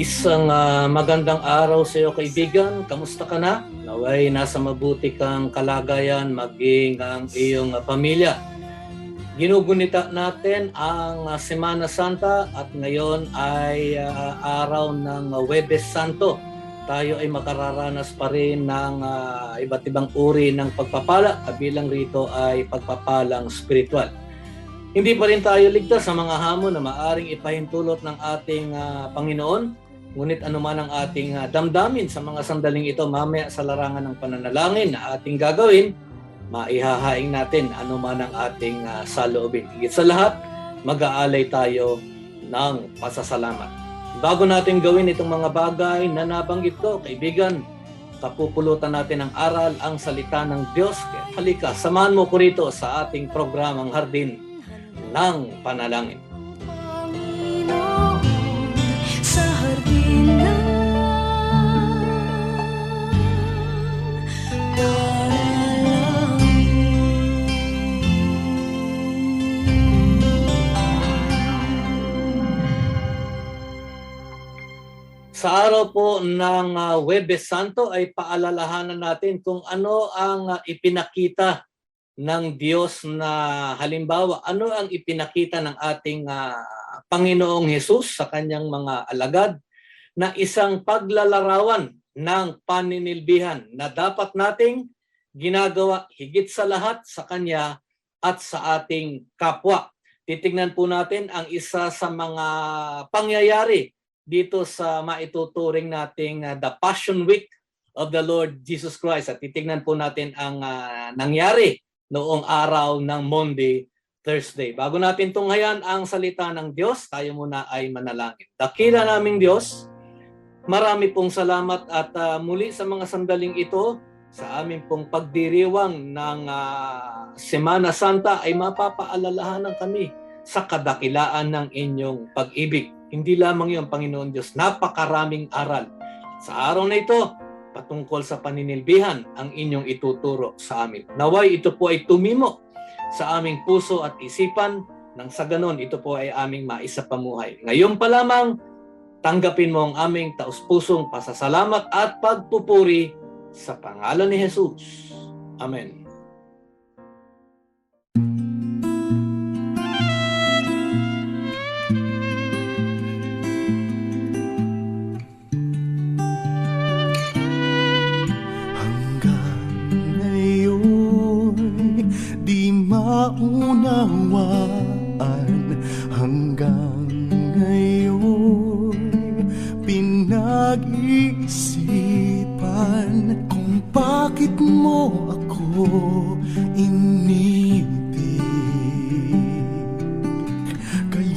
Isang ah, magandang araw sa iyo kaibigan. Kamusta ka na? Naway nasa mabuti kang kalagayan maging ang iyong ah, pamilya. Ginugunita natin ang ah, Semana Santa at ngayon ay ah, araw ng ah, Webes Santo. Tayo ay makararanas pa rin ng ah, iba't ibang uri ng pagpapala. Kabilang rito ay pagpapalang spiritual. Hindi pa rin tayo ligtas sa mga hamon na maaring ipahintulot ng ating ah, Panginoon Ngunit anuman ang ating ah, damdamin sa mga sandaling ito mamaya sa larangan ng pananalangin na ating gagawin, maihahaing natin anuman ang ating uh, saloobin. Higit sa lahat, mag-aalay tayo ng pasasalamat. Bago natin gawin itong mga bagay na nabanggit ko, kaibigan, kapupulutan natin ang aral, ang salita ng Diyos. Halika, samahan mo ko rito sa ating programang Hardin ng Panalangin. Sa araw po ng uh, Webes Santo ay paalalahanan natin kung ano ang ah, ipinakita ng Diyos na halimbawa, ano ang ipinakita ng ating ah, Panginoong Hesus sa kanyang mga alagad na isang paglalarawan ng paninilbihan na dapat nating ginagawa higit sa lahat sa kanya at sa ating kapwa. Titingnan po natin ang isa sa mga pangyayari dito sa maituturing nating uh, the Passion Week of the Lord Jesus Christ. At titingnan po natin ang uh, nangyari noong araw ng Monday, Thursday. Bago natin tunghayan ang salita ng Diyos, tayo muna ay manalangin. Dakila naming Diyos, marami pong salamat at uh, muli sa mga sandaling ito, sa amin pong pagdiriwang ng uh, Semana Santa ay mapapaalalahanan kami sa kadakilaan ng inyong pag-ibig. Hindi lamang yung Panginoon Diyos, napakaraming aral. Sa araw na ito, patungkol sa paninilbihan ang inyong ituturo sa amin. Naway ito po ay tumimo sa aming puso at isipan nang sa ganon ito po ay aming maisapamuhay. Ngayon pa lamang, tanggapin mo ang aming taus-pusong pasasalamat at pagpupuri sa pangalan ni Jesus. Amen.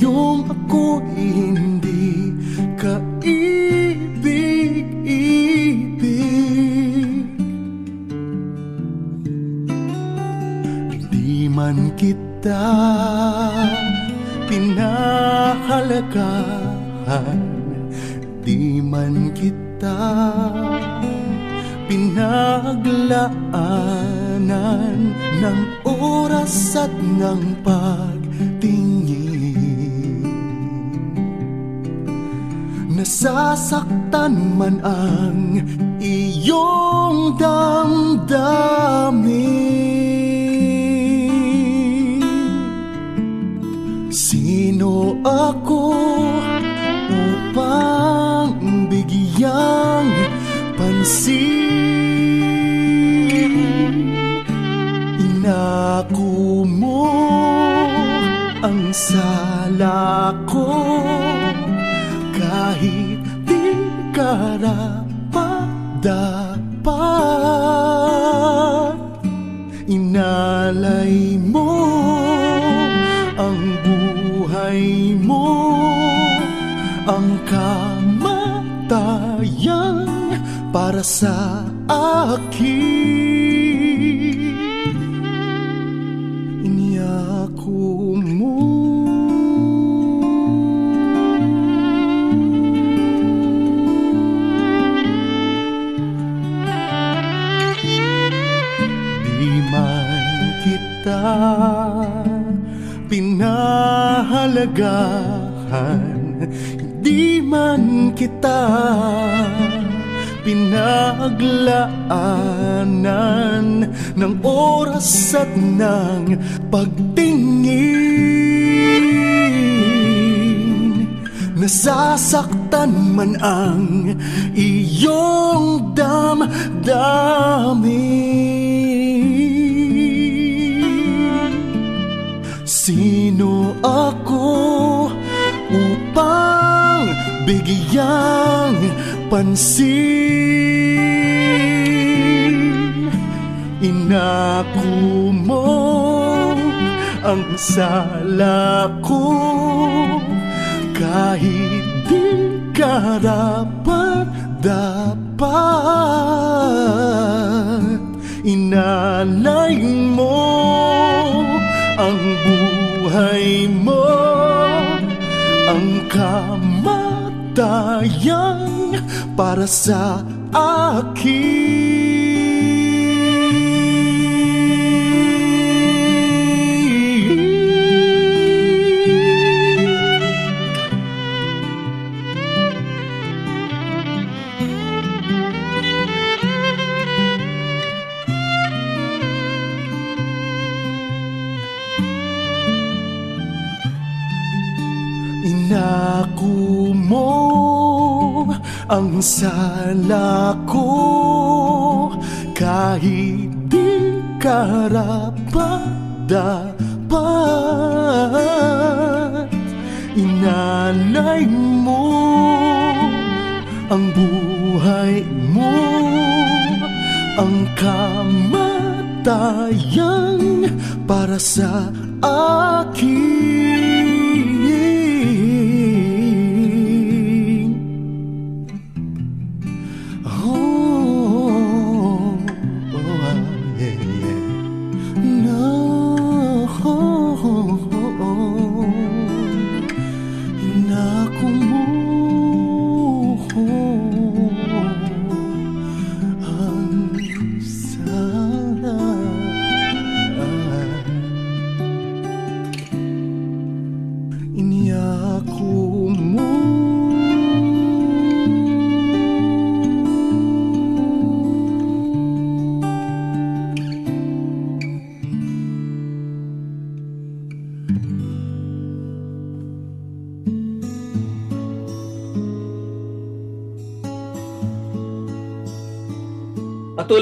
Kayong ako bigyang pansin. Inako mo ang sala ko. Kahit di karapat dapat inalay mo ang buhay mo ang kamatayan para sa akin. Iniyako mo. Di man kita pinahalagahan Di man kita pinaglaanan ng oras at ng pagtingin. Nasasaktan man ang iyong damdamin. Sino ako upang bigyang pansin. Inako mo ang sala ko. Kahit di karapat dapat inalay mo ang buhay mo. Ang kamatayan para sa akin. Inako mo ang sala ko. Kahit di karapat dapat Inalay mo ang buhay mo. Ang kamatayan para sa akin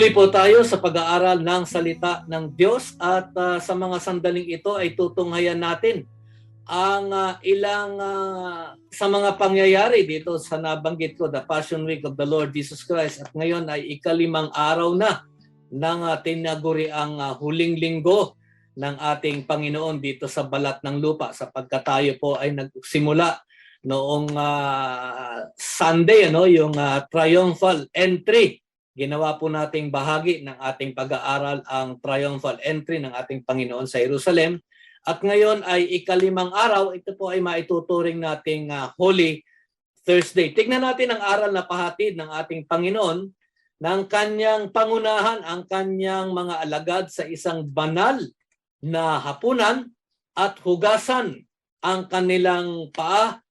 Patuloy po tayo sa pag-aaral ng salita ng Diyos at ah, sa mga sandaling ito ay tutunghayan natin ang ah, ilang ah, sa mga pangyayari dito sa nabanggit ko, the Passion Week of the Lord Jesus Christ. At ngayon ay ikalimang araw na ng uh, tinaguri ang ah, huling linggo ng ating Panginoon dito sa balat ng lupa sapagkat tayo po ay nagsimula noong ah, Sunday ano yung ah, triumphal entry ginawa po nating bahagi ng ating pag-aaral ang triumphal entry ng ating Panginoon sa Jerusalem. At ngayon ay ikalimang araw, ito po ay maituturing nating ah, Holy Thursday. Tignan natin ang aral na pahatid ng ating Panginoon ng kanyang pangunahan ang kanyang mga alagad sa isang banal na hapunan at hugasan ang kanilang paa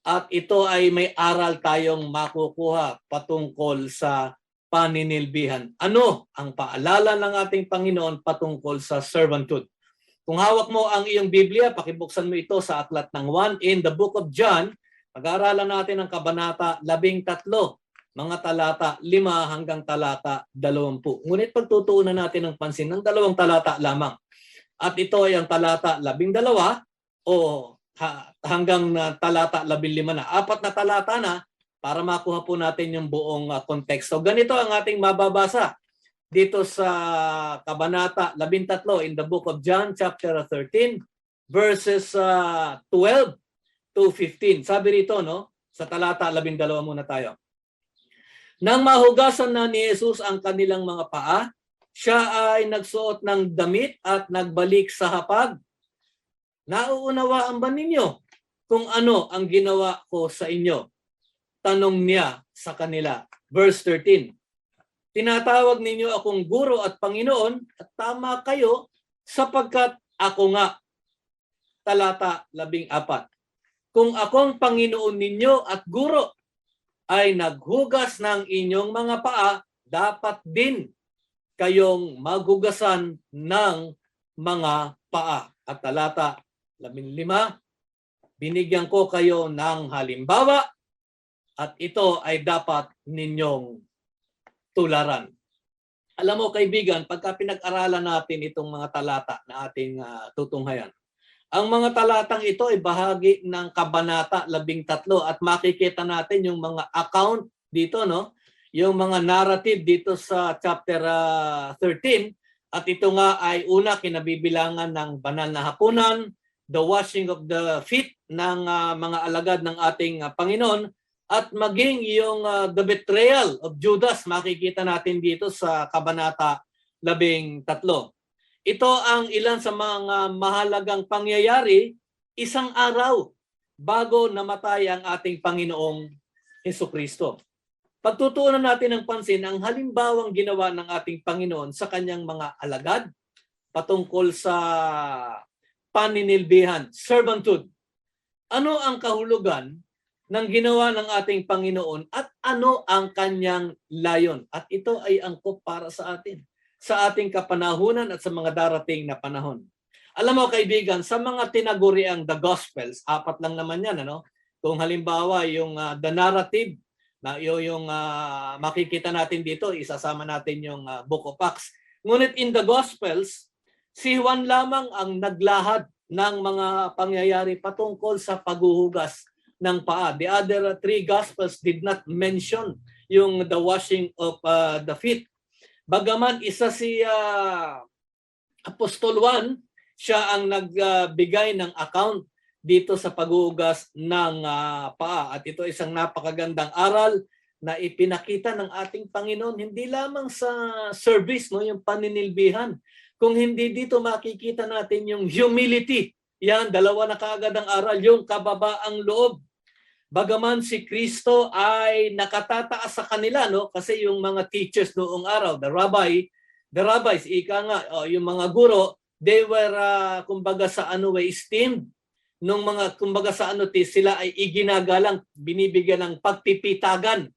at ito ay may aral tayong makukuha patungkol sa paninilbihan. Ano ang paalala ng ating Panginoon patungkol sa servanthood? Kung hawak mo ang iyong Biblia, pakibuksan mo ito sa aklat ng 1 in the book of John. Pag-aaralan natin ang kabanata 13, mga talata 5 hanggang talata 20. Ngunit pagtutuunan natin ng pansin ng dalawang talata lamang. At ito ay ang talata 12 o ha- hanggang na talata 15 na. Apat na talata na para makuha po natin yung buong ah, konteksto. Ganito ang ating mababasa dito sa Kabanata 13 in the book of John chapter 13 verses ah, 12 to 15. Sabi rito no, sa talata 12 muna tayo. Nang mahugasan na ni Jesus ang kanilang mga paa, siya ay nagsuot ng damit at nagbalik sa hapag. Nauunawaan ba ninyo kung ano ang ginawa ko sa inyo? Tanong niya sa kanila. Verse 13. Tinatawag ninyo akong guro at Panginoon at tama kayo sapagkat ako nga. Talata 14. Kung akong Panginoon ninyo at guro ay naghugas ng inyong mga paa, dapat din kayong maghugasan ng mga paa. At talata 15, binigyan ko kayo ng halimbawa at ito ay dapat ninyong tularan. Alam mo kaibigan, pagka pinag-aralan natin itong mga talata na ating ah, tutunghayan, ang mga talatang ito ay bahagi ng Kabanata 13 at makikita natin yung mga account dito, no? Yung mga narrative dito sa chapter ah, 13 at ito nga ay una kinabibilangan ng banal na hapunan, the washing of the feet ng ah, mga alagad ng ating ah, Panginoon at maging yung ah, the betrayal of Judas makikita natin dito sa Kabanata 13. Ito ang ilan sa mga mahalagang pangyayari isang araw bago namatay ang ating Panginoong Heso Kristo. Pagtutuunan natin ng pansin ang halimbawang ginawa ng ating Panginoon sa kanyang mga alagad patungkol sa paninilbihan, servanthood. Ano ang kahulugan ng ginawa ng ating Panginoon at ano ang kanyang layon? At ito ay angkop para sa atin sa ating kapanahunan at sa mga darating na panahon. Alam mo kaibigan, sa mga tinaguriang the Gospels, apat lang naman yan, ano? Kung halimbawa yung ah, the narrative, na yung, ah, makikita natin dito, isasama natin yung ah, Book of Acts. Ngunit in the Gospels, si Juan lamang ang naglahad ng mga pangyayari patungkol sa paghuhugas ng paa. The other three Gospels did not mention yung the washing of ah, the feet. Bagaman isa si ah, Apostol Juan, siya ang nagbigay ng account dito sa paghuhugas ng ah, paa. At ito isang napakagandang aral na ipinakita ng ating Panginoon hindi lamang sa service, no, yung paninilbihan. Kung hindi dito makikita natin yung humility. Yan, dalawa na kaagad ang aral, yung kababaang loob. Bagaman si Kristo ay nakatataas sa kanila, no? Kasi yung mga teachers noong araw, the rabbi, the rabbis, ika nga, oh, yung mga guro, they were, ah, kumbaga sa ano, way esteemed. Nung mga, kumbaga sa ano, sila ay iginagalang, binibigyan ng pagpipitagan.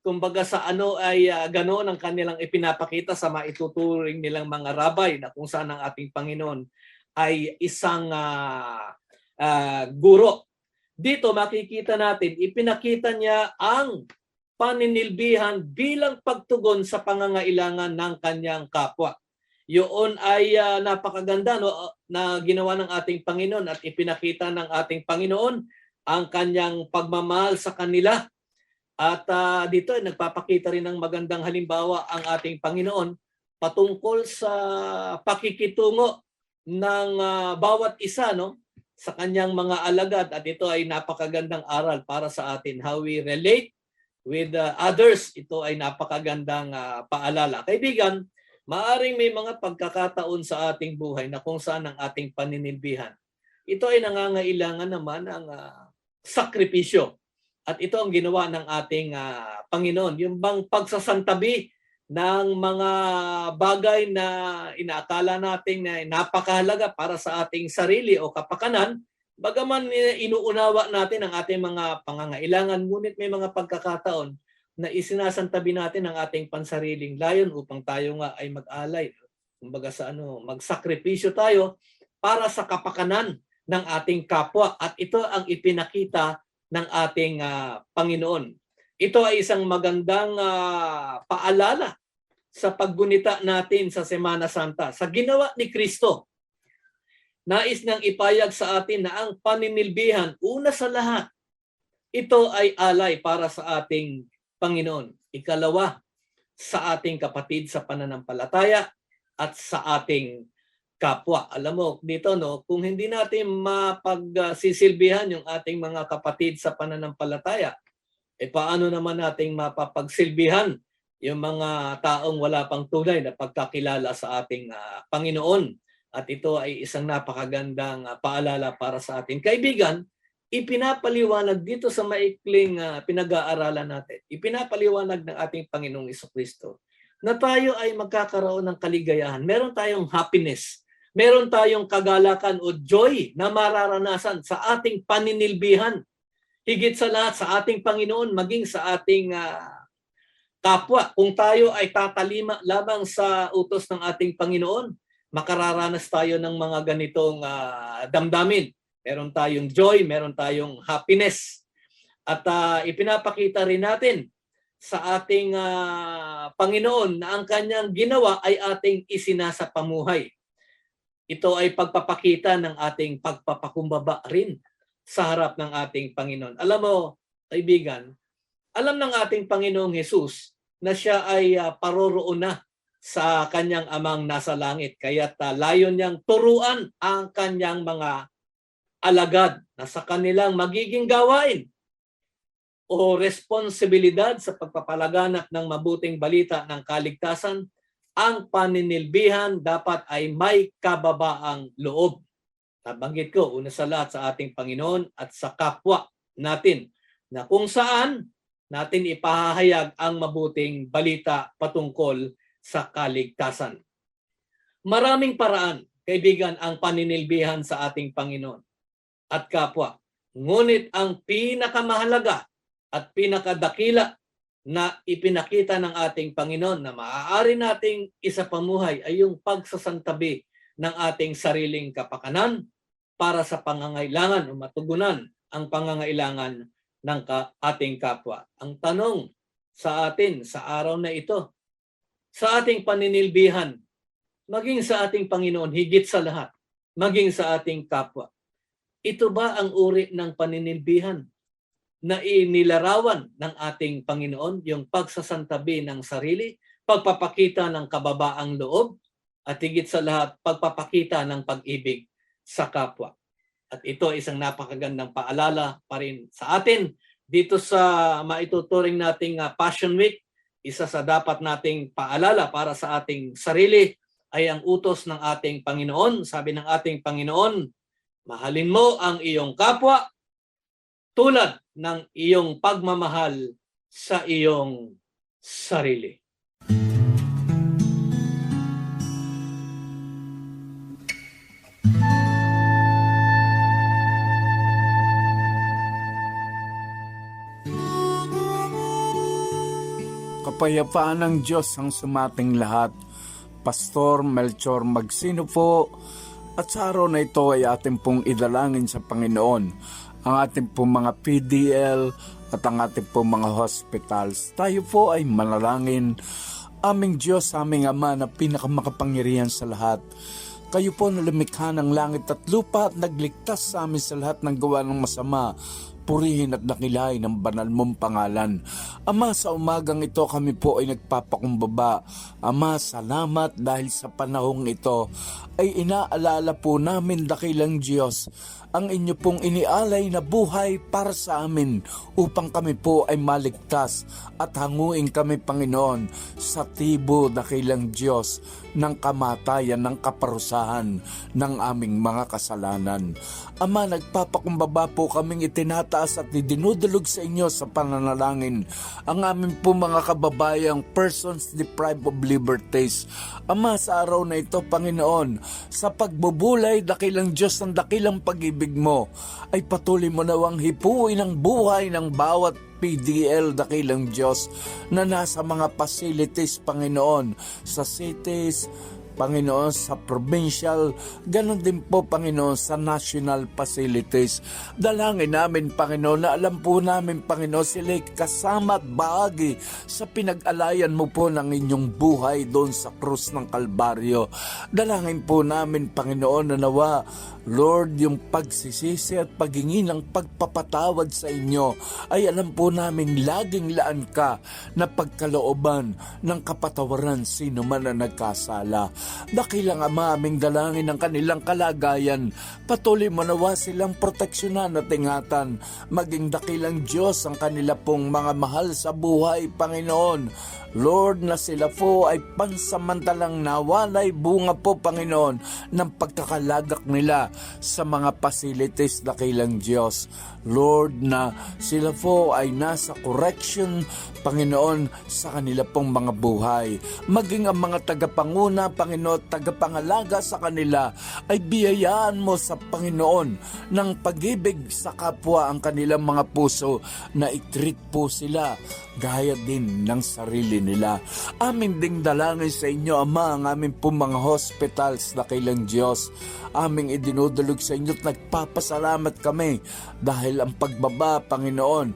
Kumbaga sa ano ay ah, ganoon ang kanilang ipinapakita sa maituturing nilang mga rabbi na kung saan ang ating Panginoon ay isang ah, ah, guro. Dito makikita natin, ipinakita niya ang paninilbihan bilang pagtugon sa pangangailangan ng kanyang kapwa. Yun ay ah, napakaganda no, na ginawa ng ating Panginoon at ipinakita ng ating Panginoon ang kanyang pagmamahal sa kanila. At ah, dito ay nagpapakita rin ng magandang halimbawa ang ating Panginoon patungkol sa pakikitungo ng ah, bawat isa no sa kanyang mga alagad. At ito ay napakagandang aral para sa atin how we relate with uh, others. Ito ay napakagandang ah, paalala. Kaibigan maaring may mga pagkakataon sa ating buhay na kung saan ang ating paninilbihan ito ay nangangailangan naman ng ah, sakripisyo. At ito ang ginawa ng ating ah, Panginoon. Yung bang pagsasantabi ng mga bagay na inaakala nating na napakahalaga para sa ating sarili o kapakanan, bagaman eh, inuunawa natin ang ating mga pangangailangan, ngunit may mga pagkakataon na isinasantabi natin ang ating pansariling layon upang tayo nga ay mag-alay. Kumbaga sa ano, magsakripisyo tayo para sa kapakanan ng ating kapwa at ito ang ipinakita ng ating ah, Panginoon. Ito ay isang magandang ah, paalala sa paggunita natin sa Semana Santa, sa ginawa ni Kristo. nais niyang ipayag sa atin na ang paninilbihan, una sa lahat, ito ay alay para sa ating Panginoon. Ikalawa, sa ating kapatid sa pananampalataya at sa ating kapwa. Alam mo, dito no, kung hindi natin mapagsisilbihan yung ating mga kapatid sa pananampalataya, eh paano naman nating mapapagsilbihan yung mga taong wala pang tunay na pagkakilala sa ating ah, Panginoon. At ito ay isang napakagandang ah, paalala para sa ating kaibigan. Ipinapaliwanag dito sa maikling ah, pinag-aaralan natin. Ipinapaliwanag ng ating Panginoong Kristo na tayo ay magkakaroon ng kaligayahan. Meron tayong happiness. Meron tayong kagalakan o joy na mararanasan sa ating paninilbihan. Higit sa lahat sa ating Panginoon, maging sa ating ah, kapwa. Kung tayo ay tatalima lamang sa utos ng ating Panginoon, makararanas tayo ng mga ganitong ah, damdamin. Meron tayong joy, meron tayong happiness. At ah, ipinapakita rin natin sa ating ah, Panginoon na ang kanyang ginawa ay ating isinasa pamuhay. Ito ay pagpapakita ng ating pagpapakumbaba rin sa harap ng ating Panginoon. Alam mo, kaibigan, alam ng ating Panginoong Hesus na siya ay ah, paroroon na sa kanyang amang nasa langit. Kaya layon niyang turuan ang kanyang mga alagad na sa kanilang magiging gawain o responsibilidad sa pagpapalaganap ng mabuting balita ng kaligtasan, ang paninilbihan dapat ay may kababaang loob. Nabanggit ko, una sa lahat sa ating Panginoon at sa kapwa natin na kung saan natin ipahahayag ang mabuting balita patungkol sa kaligtasan. Maraming paraan, kaibigan, ang paninilbihan sa ating Panginoon at kapwa. Ngunit ang pinakamahalaga at pinakadakila na ipinakita ng ating Panginoon na maaari nating isa pamuhay ay yung pagsasantabi ng ating sariling kapakanan para sa pangangailangan o matugunan ang pangangailangan ng ka- ating kapwa. Ang tanong sa atin sa araw na ito, sa ating paninilbihan, maging sa ating Panginoon, higit sa lahat, maging sa ating kapwa. Ito ba ang uri ng paninilbihan na inilarawan ng ating Panginoon, yung pagsasantabi ng sarili, pagpapakita ng kababaang loob, at higit sa lahat, pagpapakita ng pag-ibig sa kapwa. At ito ay isang napakagandang paalala pa rin sa atin dito sa maituturing nating ah, Passion Week. Isa sa dapat nating paalala para sa ating sarili ay ang utos ng ating Panginoon. Sabi ng ating Panginoon, mahalin mo ang iyong kapwa tulad ng iyong pagmamahal sa iyong sarili. Kapayapaan ng Diyos ang sumating lahat. Pastor Melchor Magsino po. At sa araw na ito ay ating pong idalangin sa Panginoon ang ating pong mga PDL at ang ating pong mga hospitals. Tayo po ay manalangin. Aming Diyos, aming Ama na pinakamakapangyarihan sa lahat. Kayo po na lumikha ng langit at lupa at nagligtas sa amin sa lahat ng gawa ng masama purihin at nakilay ng banal mong pangalan. Ama, sa umagang ito kami po ay nagpapakumbaba. Ama, salamat dahil sa panahong ito ay inaalala po namin dakilang Diyos ang inyo pong inialay na buhay para sa amin upang kami po ay maligtas at hanguin kami Panginoon sa tibo dakilang Diyos ng kamatayan ng kaparusahan ng aming mga kasalanan. Ama, nagpapakumbaba po kaming itinataas at idinudulog sa inyo sa pananalangin ang aming po mga kababayang persons deprived of liberties. Ama, sa araw na ito, Panginoon, sa pagbubulay dakilang Diyos ng dakilang pag-ibig mo, ay patuloy mo nawang hipuin ang buhay ng bawat PDL dakilang Diyos na nasa mga facilities, Panginoon, sa cities, Panginoon, sa provincial, ganon din po, Panginoon, sa national facilities. Dalangin namin, Panginoon, na alam po namin, Panginoon, sila'y kasama at bahagi sa pinag-alayan mo po ng inyong buhay doon sa krus ng Kalbaryo. Dalangin po namin, Panginoon, na nawa, Lord, yung pagsisisi at paghingi ng pagpapatawad sa inyo ay alam po namin laging laan ka na pagkalooban ng kapatawaran sino man na nagkasala. Dakilang Ama aming dalangin ng kanilang kalagayan, patuloy manawa silang proteksyonan at ingatan, maging dakilang Diyos ang kanila pong mga mahal sa buhay, Panginoon. Lord, na sila po ay pansamantalang nawalay bunga po, Panginoon, ng pagkakalagak nila sa mga facilities dakilang Diyos. Lord, na sila po ay nasa correction, Panginoon, sa kanila pong mga buhay. Maging ang mga tagapanguna, Panginoon, tagapangalaga sa kanila, ay biyayaan mo sa Panginoon ng pag-ibig sa kapwa ang kanilang mga puso na itreat po sila gaya din ng sarili nila. Amin ding dalangin sa inyo, Ama, ang aming pong mga hospitals na kailang Diyos. Aming idinudulog sa inyo at nagpapasalamat kami dahil ang pagbaba, Panginoon,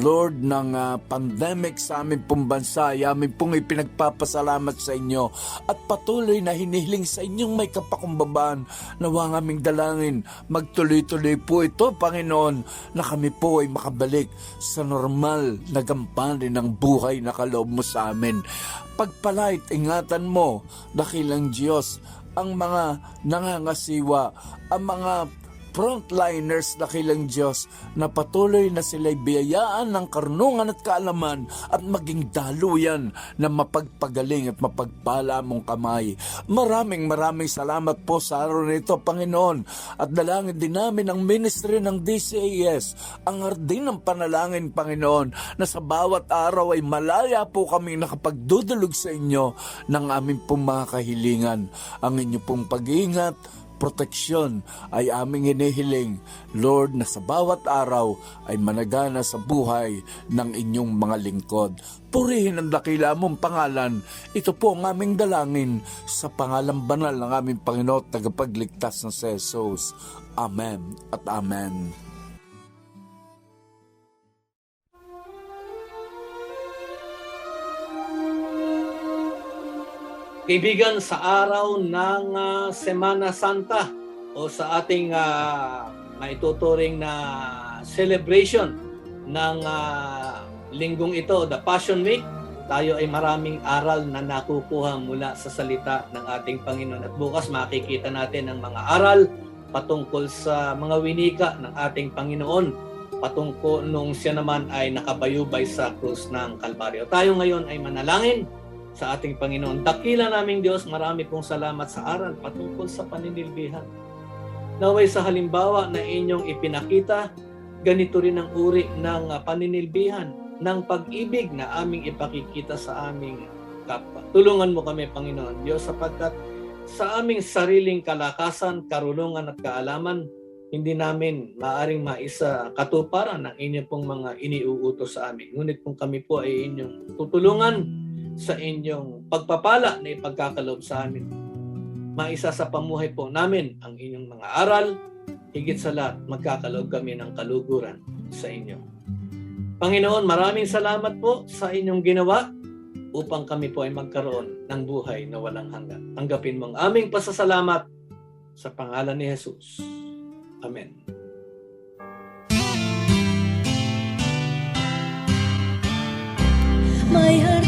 Lord, ng ah, pandemic sa aming pong bansa, ay amin pong ipinagpapasalamat sa inyo at patuloy na hinihiling sa inyong may kapakumbabaan na ang aming dalangin. Magtuloy-tuloy po ito, Panginoon, na kami po ay makabalik sa normal na gampanin ng buhay na kaloob mo sa amin. Pagpalait, ingatan mo, dakilang Diyos, ang mga nangangasiwa, ang mga frontliners na kilang Diyos na patuloy na sila'y biyayaan ng karunungan at kaalaman at maging daluyan na mapagpagaling at mapagpala mong kamay. Maraming maraming salamat po sa araw na ito, Panginoon. At dalangin din namin ang ministry ng DCAS, ang hardin ng panalangin, Panginoon, na sa bawat araw ay malaya po kami nakapagdudulog sa inyo ng aming pong mga kahilingan. Ang inyo pong pag-iingat, proteksyon ay aming hinihiling, Lord, na sa bawat araw ay managana sa buhay ng inyong mga lingkod. Purihin ang dakila mong pangalan. Ito po ang aming dalangin sa pangalang banal ng aming Panginoon tagapagligtas ng si Jesus. Amen at Amen. Kaibigan, sa araw ng ah, Semana Santa o sa ating uh, maituturing na celebration ng ah, linggong ito, the Passion Week, tayo ay maraming aral na nakukuha mula sa salita ng ating Panginoon. At bukas makikita natin ang mga aral patungkol sa mga winika ng ating Panginoon patungkol nung siya naman ay nakabayubay sa krus ng Kalbaryo. Tayo ngayon ay manalangin sa ating Panginoon. Dakila naming Diyos, marami pong salamat sa aral patungkol sa paninilbihan. Naway sa halimbawa na inyong ipinakita, ganito rin ang uri ng paninilbihan, ng pag-ibig na aming ipakikita sa aming kapwa. Tulungan mo kami, Panginoon Diyos, sapagkat sa aming sariling kalakasan, karunungan at kaalaman, hindi namin maaring maisa katuparan ng inyong pong mga iniuutos sa amin. Ngunit kung kami po ay inyong tutulungan sa inyong pagpapala na ipagkakaloob sa amin. Maisa sa pamuhay po namin ang inyong mga aral, higit sa lahat magkakaloob kami ng kaluguran sa inyo. Panginoon, maraming salamat po sa inyong ginawa upang kami po ay magkaroon ng buhay na walang hanggan. Tanggapin mo ang aming pasasalamat sa pangalan ni Jesus. Amen. May harding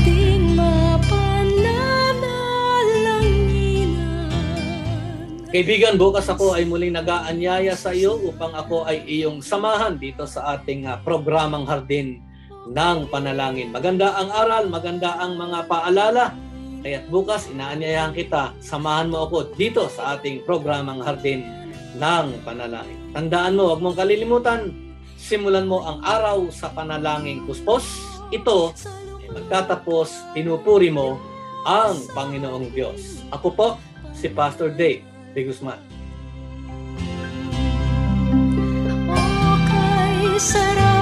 Kaibigan, bukas ako ay muling nag-aanyaya sa iyo upang ako ay iyong samahan dito sa ating ah, programang Hardin ng Panalangin. Maganda ang aral, maganda ang mga paalala. Kaya't bukas inaanyayahan kita, samahan mo ako dito sa ating programang Hardin ng Panalangin. Tandaan mo, huwag mong kalilimutan, simulan mo ang araw sa panalangin kuspos. Ito ay magtatapos, pinupuri mo ang Panginoong Diyos. Ako po, si Pastor Dave de Guzman. Ako